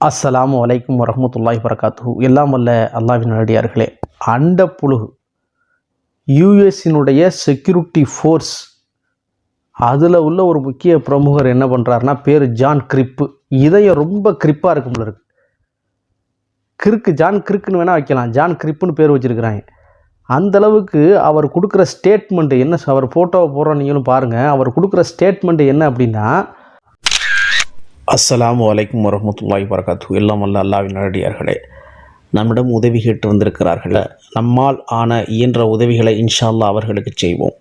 அஸ்ஸலாமு வலைக்கும் வரஹ்மத்துல்லாஹி வரகாத்து எல்லாம் வல்ல அல்லாவின் அடியார்களே அண்ட புழுகு யூஎஸினுடைய செக்யூரிட்டி ஃபோர்ஸ் அதில் உள்ள ஒரு முக்கிய பிரமுகர் என்ன பண்ணுறாருன்னா பேர் ஜான் கிரிப்பு. இதயம் ரொம்ப கிரிப்பாக இருக்கும் இருக்கு. கிறுக்கு ஜான் கிறுக்குன்னு வேணால் வைக்கலாம். ஜான் கிரிப்புன்னு பேர் வச்சுருக்கிறாங்க. அந்தளவுக்கு அவர் கொடுக்குற ஸ்டேட்மெண்ட்டு என்ன அவர் ஃபோட்டோவை போடுறோம் நீங்களும் பாருங்கள் அவர் கொடுக்குற ஸ்டேட்மெண்ட்டு என்ன அப்படின்னா அஸ்லாம் வலைக்கம் வரமத்துல்லாய் வரகாத்து எல்லாம் வல்ல அல்லாவின் நடிகார்களே நம்மிடம் உதவி கேட்டு வந்திருக்கிறார்கள் நம்மால் ஆன இயன்ற உதவிகளை இன்ஷா அல்லாஹ் அவர்களுக்கு செய்வோம்.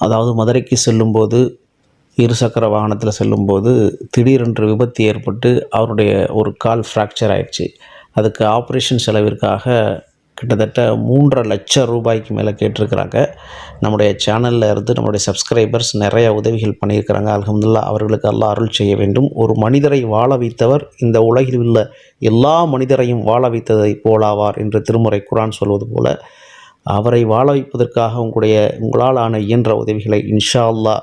அதாவது மதுரைக்கு செல்லும்போது இருசக்கர வாகனத்தில் செல்லும்போது திடீரென்று விபத்து ஏற்பட்டு அவருடைய ஒரு கால் ஃப்ராக்சர் ஆயிடுச்சு. அதுக்கு ஆப்ரேஷன் செலவிற்காக கிட்டத்தட்ட மூன்றரை லட்சம் ரூபாய்க்கு மேலே கேட்டிருக்கிறாங்க. நம்முடைய சேனலில் இருந்து நம்முடைய சப்ஸ்கிரைபர்ஸ் நிறைய உதவிகள் பண்ணியிருக்கிறாங்க. அலமதுல்லா அவர்களுக்கு எல்லாம் அருள் செய்ய வேண்டும். ஒரு மனிதரை வாழ வைத்தவர் இந்த உலகில் உள்ள எல்லா மனிதரையும் வாழ வைத்ததை போலாவார் என்று திருமுறை குரான் சொல்வது போல அவரை வாழ வைப்பதற்காக உங்களுடைய உங்களால் ஆன இயன்ற உதவிகளை இன்ஷா அல்லா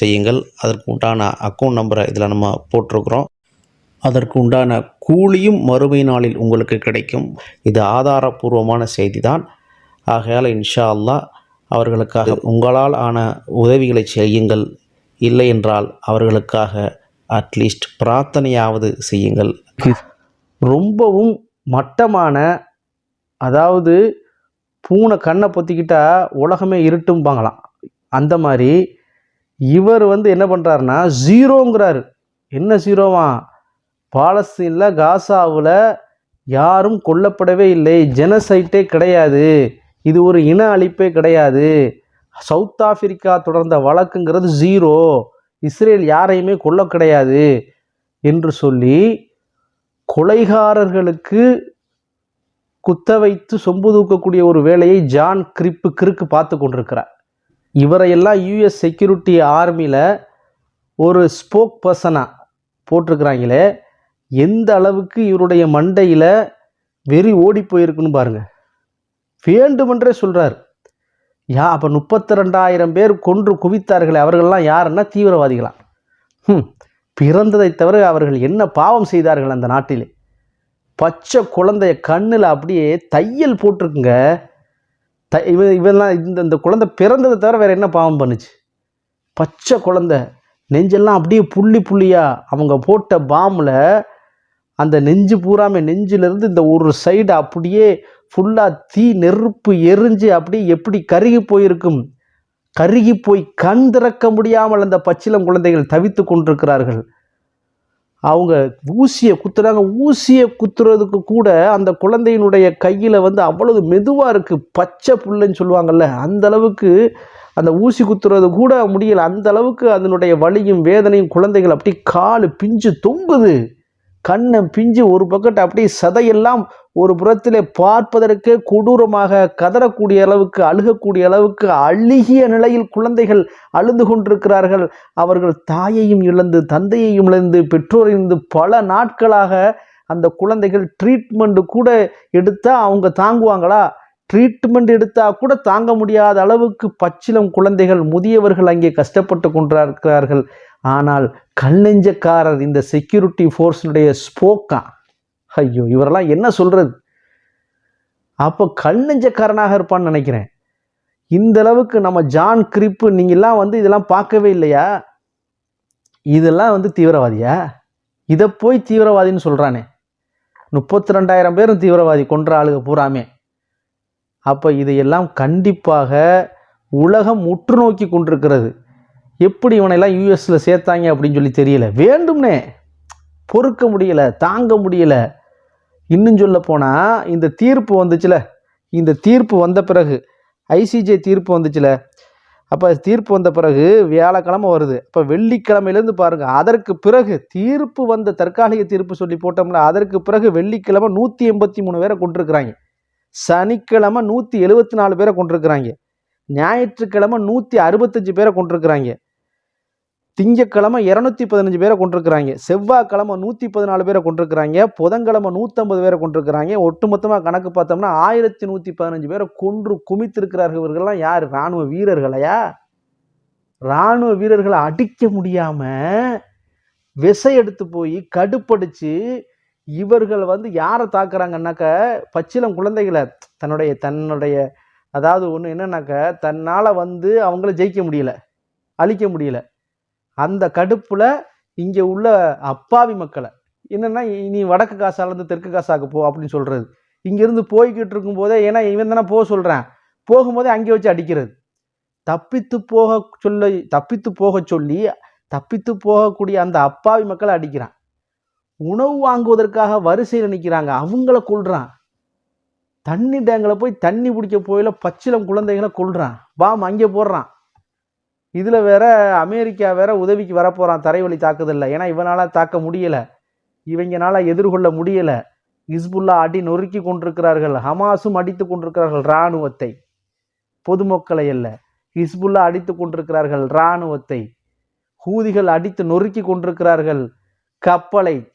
செய்யுங்கள். அதற்கு உண்டான அக்கௌண்ட் நம்பரை இதில் நம்ம போட்டிருக்கிறோம். அதற்கு உண்டான கூலியும் மறுமை நாளில் உங்களுக்கு கிடைக்கும். இது ஆதாரபூர்வமான செய்தி தான் ஆகையால் இன்ஷா அல்லா அவர்களுக்காக உங்களால் ஆன உதவிகளை செய்யுங்கள். இல்லை என்றால் அவர்களுக்காக அட்லீஸ்ட் பிரார்த்தனையாவது செய்யுங்கள். ரொம்பவும் மட்டமான அதாவது பூனை கண்ணை பொத்திக்கிட்டா உலகமே இருட்டும்பாங்களாம். அந்த மாதிரி இவர் வந்து என்ன பண்ணுறாருன்னா ஜீரோங்கிறாரு என்ன ஜீரோவா பாலஸ்தீனில் காசாவில் யாரும் கொல்லப்படவே இல்லை. ஜெனசைட்டே கிடையாது. இது ஒரு இன அழிப்பே கிடையாது. சவுத் ஆப்பிரிக்கா தொடர்ந்த வழக்குங்கிறது ஜீரோ இஸ்ரேல் யாரையுமே கொல்ல கிடையாது என்று சொல்லி கொலைகாரர்களுக்கு குத்த வைத்து சொம்பு தூக்கக்கூடிய ஒரு வேலையை ஜான் கிரிப்பு கிறுக்கு பார்த்து கொண்டிருக்கிறார். இவரையெல்லாம் யூஎஸ் செக்யூரிட்டி ஆர்மியில் ஒரு ஸ்போக் பர்சனாக போட்டிருக்கிறாங்களே. எந்த அளவுக்கு இவருடைய மண்டையில் வெறி ஓடி போயிருக்குன்னு பாருங்கள் வேண்டுமென்றே சொல்கிறார் யா அப்போ முப்பத்தி ரெண்டாயிரம் பேர் கொன்று குவித்தார்களே அவர்கள்லாம் யாருன்னா தீவிரவாதிகளாம். ம் பிறந்ததை தவிர அவர்கள் என்ன பாவம் செய்தார்கள் அந்த நாட்டிலே? பச்சை குழந்தைய கண்ணில் அப்படியே தையல் போட்டிருக்குங்க. த இவன் இவெல்லாம் இந்த இந்த குழந்தை பிறந்ததை தவிர வேறு என்ன பாவம் பண்ணுச்சு? பச்சை குழந்தை நெஞ்செல்லாம் அப்படியே புள்ளி புள்ளியாக அவங்க போட்ட பாம்பில் அந்த நெஞ்சு பூராமே நெஞ்சிலிருந்து இந்த ஒரு சைடு அப்படியே ஃபுல்லாக தீ நெருப்பு எரிஞ்சு அப்படியே எப்படி கருகி போயிருக்கும்? கருகி போய் கண் திறக்க முடியாமல் அந்த பச்சிலம் குழந்தைகள் தவித்து கொண்டிருக்கிறார்கள். அவங்க ஊசியை குத்துறாங்க. ஊசியை குத்துறதுக்கு கூட அந்த குழந்தையினுடைய கையில் வந்து அவ்வளவு மெதுவாக இருக்குது பச்சை புல்லுன்னு சொல்லுவாங்கள்ல அந்த அளவுக்கு அந்த ஊசி குத்துறது கூட முடியல. அந்த அளவுக்கு அதனுடைய வலியும் வேதனையும் குழந்தைகள் அப்படி காலு பிஞ்சு தொங்குது. கண்ணை பிஞ்சு ஒரு பக்கத்து அப்படியே சதையெல்லாம் ஒரு புறத்திலே பார்ப்பதற்கே கொடூரமாக கதறக்கூடிய அளவுக்கு அழுகக்கூடிய அளவுக்கு அழுகிய நிலையில் குழந்தைகள் அழுந்து கொண்டிருக்கிறார்கள். அவர்கள் தாயையும் இழந்து தந்தையையும் இழந்து பெற்றோரிலிருந்து பல நாட்களாக அந்த குழந்தைகள் ட்ரீட்மெண்ட் கூட எடுத்தால் அவங்க தாங்குவாங்களா? ட்ரீட்மெண்ட் எடுத்தால் கூட தாங்க முடியாத அளவுக்கு பச்சிலம் குழந்தைகள் முதியவர்கள் அங்கே கஷ்டப்பட்டு கொண்டிருக்கிறார்கள். ஆனால் கல்லெஞ்சக்காரர் இந்த செக்யூரிட்டி ஃபோர்ஸினுடைய ஸ்போக்கா ஐயோ இவரெல்லாம் என்ன சொல்கிறது அப்போ கல்லெஞ்சக்காரனாக இருப்பான்னு நினைக்கிறேன். இந்த அளவுக்கு நம்ம ஜான் கிரிப்பு நீங்கள்லாம் வந்து இதெல்லாம் பார்க்கவே இல்லையா? இதெல்லாம் வந்து தீவிரவாதியா? இதை போய் தீவிரவாதின்னு சொல்கிறானே முப்பத்தி ரெண்டாயிரம் பேரும் தீவிரவாதி கொன்ற ஆளுக பூராமே. அப்போ இதையெல்லாம் கண்டிப்பாக உலகம் உற்று நோக்கி கொண்டிருக்கிறது. எப்படி இவனையெல்லாம் யூஎஸில் சேர்த்தாங்க அப்படின்னு சொல்லி தெரியல. வேண்டும்னே பொறுக்க முடியலை தாங்க முடியலை. இன்னும் சொல்ல போனால் இந்த தீர்ப்பு வந்துச்சுல. இந்த தீர்ப்பு வந்த பிறகு ஐசிஜே தீர்ப்பு வந்துச்சுல. அப்போ தீர்ப்பு வந்த பிறகு வியாழக்கிழமை வருது. அப்போ வெள்ளிக்கிழமையிலேருந்து பாருங்கள் அதற்கு பிறகு தீர்ப்பு வந்த தற்காலிக தீர்ப்பு சொல்லி போட்டோம்ல அதற்கு பிறகு வெள்ளிக்கிழமை நூற்றி எண்பத்தி மூணு பேரை கொண்டிருக்கிறாங்க சனிக்கிழமை நூற்றி எழுபத்தி நாலு பேரை கொண்டிருக்கிறாங்க ஞாயிற்றுக்கிழமை நூற்றி அறுபத்தஞ்சு பேரை கொண்டிருக்கிறாங்க திங்கக்கிழமை இரநூத்தி பதினஞ்சு பேரை கொண்டிருக்கிறாங்க. செவ்வாய்க்கிழமை நூற்றி பதினாலு பேரை கொண்டிருக்கிறாங்க. புதன்கிழமை நூற்றம்பது பேரை கொண்டிருக்கிறாங்க. ஒட்டுமொத்தமாக கணக்கு பார்த்தோம்னா ஆயிரத்தி நூற்றி பதினஞ்சு பேரை கொன்று குமித்திருக்கிறார்கள் இவர்கள்லாம் யார்? இராணுவ வீரர்களையா? இராணுவ வீரர்களை அடிக்க முடியாமல் விசை எடுத்து போய் கடுப்படிச்சு இவர்கள் வந்து யாரை தாக்குறாங்கன்னாக்க பச்சிலம் குழந்தைகளை தன்னுடைய தன்னுடைய அதாவது ஒன்று என்னன்னாக்க தன்னால் வந்து அவங்கள ஜெயிக்க முடியல அழிக்க முடியல. அந்த கடுப்பில் இங்கே உள்ள அப்பாவி மக்களை என்னென்னா நீ வடக்கு காசாலேருந்து தெற்கு காசாக்கு போ அப்படின்னு சொல்கிறது இங்கேருந்து போய்கிட்டு இருக்கும்போதே ஏன்னா இவன் தானே போக சொல்கிறேன் போகும்போதே அங்கே வச்சு அடிக்கிறது. தப்பித்து போக சொல்ல தப்பித்து போக சொல்லி தப்பித்து போகக்கூடிய அந்த அப்பாவி மக்களை அடிக்கிறான். உணவு வாங்குவதற்காக வரிசையில் நிற்கிறாங்க அவங்கள கொள்றான் தண்ணி டேங்கில் போய் தண்ணி பிடிக்க போயில பச்சிலம் குழந்தைகளை கொள்றான் பாம் அங்கே போடுறான். இதில் வேற அமெரிக்கா வேற உதவிக்கு வரப்போகிறான் தரைவழி தாக்குதலில். ஏன்னா இவனால் தாக்க முடியலை. இவங்கனால எதிர்கொள்ள முடியலை. ஹிஸ்புல்லா அடி நொறுக்கி கொண்டிருக்கிறார்கள். ஹமாஸும் அடித்து கொண்டிருக்கிறார்கள் இராணுவத்தை. பொதுமக்களை அல்ல. ஹிஸ்புல்லா அடித்து கொண்டிருக்கிறார்கள் இராணுவத்தை. ஹூதிகள் அடித்து நொறுக்கி கொண்டிருக்கிறார்கள். கப்பலை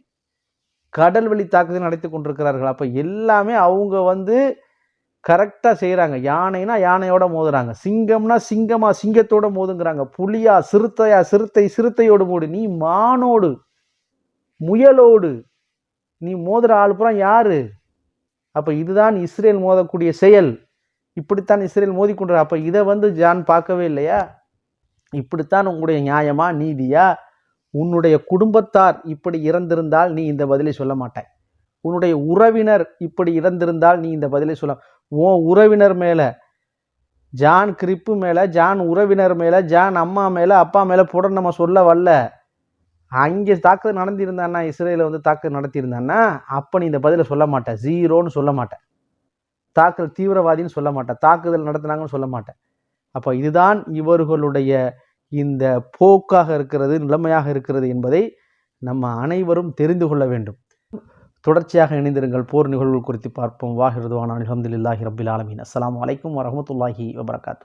கடல் வழி தாக்குதல் நடத்தி கொண்டிருக்கிறார்கள். அப்போ எல்லாமே அவங்க வந்து கரெக்டாக செய்கிறாங்க யானைனா யானையோட மோதுறாங்க. சிங்கம்னா சிங்கமா சிங்கத்தோட மோதுங்கிறாங்க. புலியா சிறுத்தையா சிறுத்தை சிறுத்தையோடு மோடு. நீ மானோடு முயலோடு நீ மோதுற ஆள் புறம் யாரு? அப்போ இதுதான் இஸ்ரேல் மோதக்கூடிய செயல். இப்படித்தான் இஸ்ரேல் மோதிக்கொண்டார் அப்போ இதை வந்து ஜான் பார்க்கவே இல்லையா? இப்படித்தான் உங்களுடைய நியாயமா நீதியா? உன்னுடைய குடும்பத்தார் இப்படி இறந்திருந்தால் நீ இந்த பதிலை சொல்ல மாட்டாய் உன்னுடைய உறவினர் இப்படி இறந்திருந்தால் நீ இந்த பதிலை சொல்ல உன் உறவினர் மேலே ஜான் கிரிப்பு மேலே ஜான் உறவினர் மேலே ஜான் அம்மா மேலே அப்பா மேலே போட நம்ம சொல்ல வரல. அங்கே தாக்குதல் நடந்திருந்தான்னா இஸ்ரேலில் வந்து தாக்குதல் நடத்தியிருந்தான்னா அப்போ நீ இந்த பதிலை சொல்ல மாட்டேன் ஜீரோன்னு சொல்ல மாட்டேன் தாக்குதல் தீவிரவாதின்னு சொல்ல மாட்டேன் தாக்குதல் நடத்தினாங்கன்னு சொல்ல மாட்டேன் அப்போ இதுதான் இவர்களுடைய இந்த போக்காக இருக்கிறது நிலைமையாக இருக்கிறது என்பதை நம்ம அனைவரும் தெரிந்து கொள்ள வேண்டும். தொடர்ச்சியாக இணைந்திருங்கள். போர் நிகழ்வுகள் குறித்து பார்ப்போம். வாஹிருதுவான அலமதுல்லாஹி ரபில் ஆலமீன். அஸ்லாம் வலைக்கம் வரமத்துல்லாஹி வபரகாத்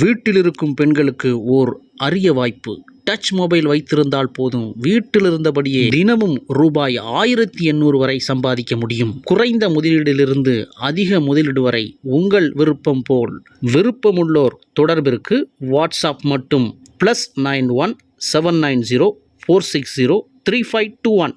வீட்டில் இருக்கும் பெண்களுக்கு ஓர் அரிய வாய்ப்பு. டச் மொபைல் வைத்திருந்தால் போதும். வீட்டில் இருந்தபடியே தினமும் ரூபாய் ஆயிரத்தி எண்ணூறு வரை சம்பாதிக்க முடியும். குறைந்த முதலீடிலிருந்து அதிக முதலீடு வரை உங்கள் விருப்பம் போல். விருப்பமுள்ளோர் தொடர்பிற்கு வாட்ஸ்அப் மட்டும். Plus nine one seven nine zero four six zero three five two one